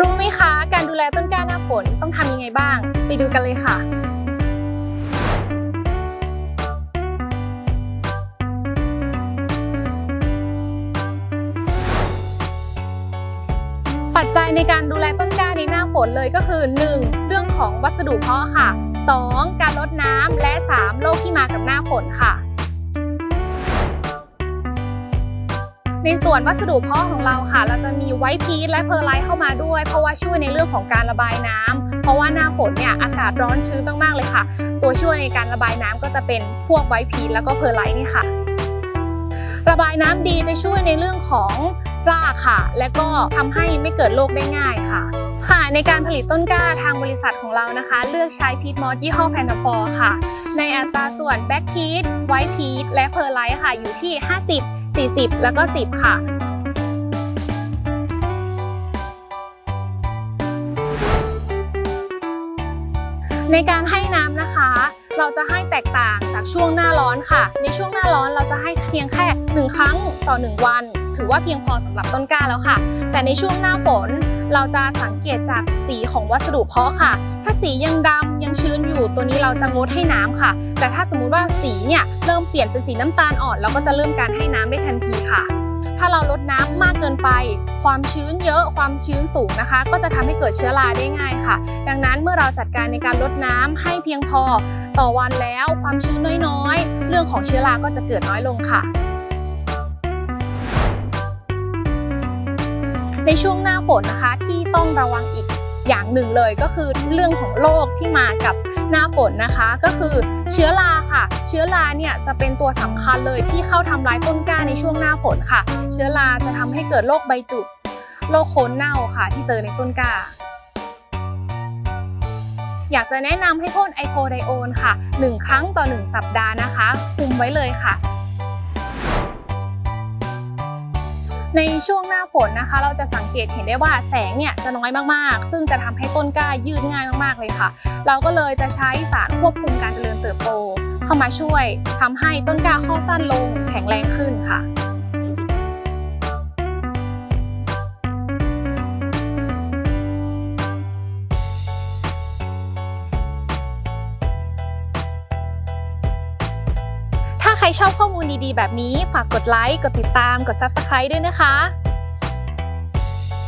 รู้ไหมคะ การดูแลต้นกล้าหน้าฝนต้องทำยังไงบ้าง ไปดูกันเลยค่ะปัจจัยในการดูแลต้นกล้าในหน้าฝนเลยก็คือ 1. เรื่องของวัสดุเพาะค่ะ 2. การลดน้ำและ 3. โรคที่มากับหน้าฝนค่ะ ในส่วนวัสดุพ่อของเราค่ะ เราจะมีไวท์พีทและเพอร์ไลท์เข้ามาด้วย เพราะว่าช่วยในเรื่องของการระบายน้ำเพราะว่าหน้าฝนเนี่ยอากาศร้อนชื้นมาก ๆ เลยค่ะ ตัวช่วยในการระบายน้ำก็จะเป็นพวกไวท์พีทแล้วก็เพอร์ไลท์นี่ค่ะ ระบายน้ำดีจะช่วยในเรื่องของรากค่ะ และก็ทำให้ไม่เกิดโรคได้ง่ายค่ะ ค่ะในการผลิตต้นกล้าทางบริษัทของเรานะคะ เลือกใช้พีทมอสยี่ห้อแพนนาฟอร์ค่ะ ในอัตราส่วนแบ็กพีทไวท์พีทและเพอร์ไลท์ค่ะอยู่ที่ 50 40 แล้วก็ 10 ค่ะในการให้น้ำนะคะ เราจะให้แตกต่างจากช่วงหน้าร้อนค่ะ ในช่วงหน้าร้อนเราจะให้เพียงแค่ 1 ครั้งต่อ 1 วัน ถือว่าเพียงพอสำหรับต้นกล้าแล้วค่ะ แต่ในช่วงหน้าฝน เราจะสังเกตจากสีของวัสดุเพาะค่ะ ถ้าสียังดำยังชื้นอยู่ ตัวนี้เราจะงดให้น้ำค่ะ แต่ถ้าสมมุติว่าสีเนี่ยเริ่มเปลี่ยนเป็นสีน้ำตาลอ่อนเราก็จะเริ่มการให้น้ำได้ทันทีค่ะ ถ้าเราลดน้ำมากเกินไป ความชื้นเยอะความชื้นสูงนะคะ ก็จะทำให้เกิดเชื้อราได้ง่ายค่ะ ดังนั้นเมื่อเราจัดการในการลดน้ำให้เพียงพอต่อวันแล้ว ความชื้นน้อยๆ เรื่องของเชื้อราก็จะเกิดน้อยลงค่ะ ในช่วงหน้าฝนนะคะที่ต้องระวังอีกอย่างหนึ่งเลยก็คือเรื่องของโรคที่มากับหน้าฝนนะคะ ก็คือเชื้อราค่ะ เชื้อราเนี่ยจะเป็นตัวสำคัญเลยที่เข้าทำร้ายต้นกล้าในช่วงหน้าฝนค่ะ เชื้อราจะทำให้เกิดโรคใบจุดโรคโคนเน่าค่ะ ที่เจอในต้นกล้า อยากจะแนะนำให้พ่นไอโคไดโอนค่ะ 1 ครั้งต่อ 1 สัปดาห์นะคะ คุมไว้เลยค่ะ ในช่วงหน้าฝนนะคะ เราจะสังเกตเห็นได้ว่าแสงเนี่ยจะน้อยมากๆ ซึ่งจะทำให้ต้นกล้ายืดง่ายมากๆเลยค่ะ เราก็เลยจะใช้สารควบคุมการเจริญเติบโต เข้ามาช่วยทำให้ต้นกล้าข้อสั้นลงแข็งแรงขึ้นค่ะ ใครชอบข้อมูลดีๆ แบบนี้ ฝากกดไลค์ กดติดตาม กด Subscribe ด้วยนะคะ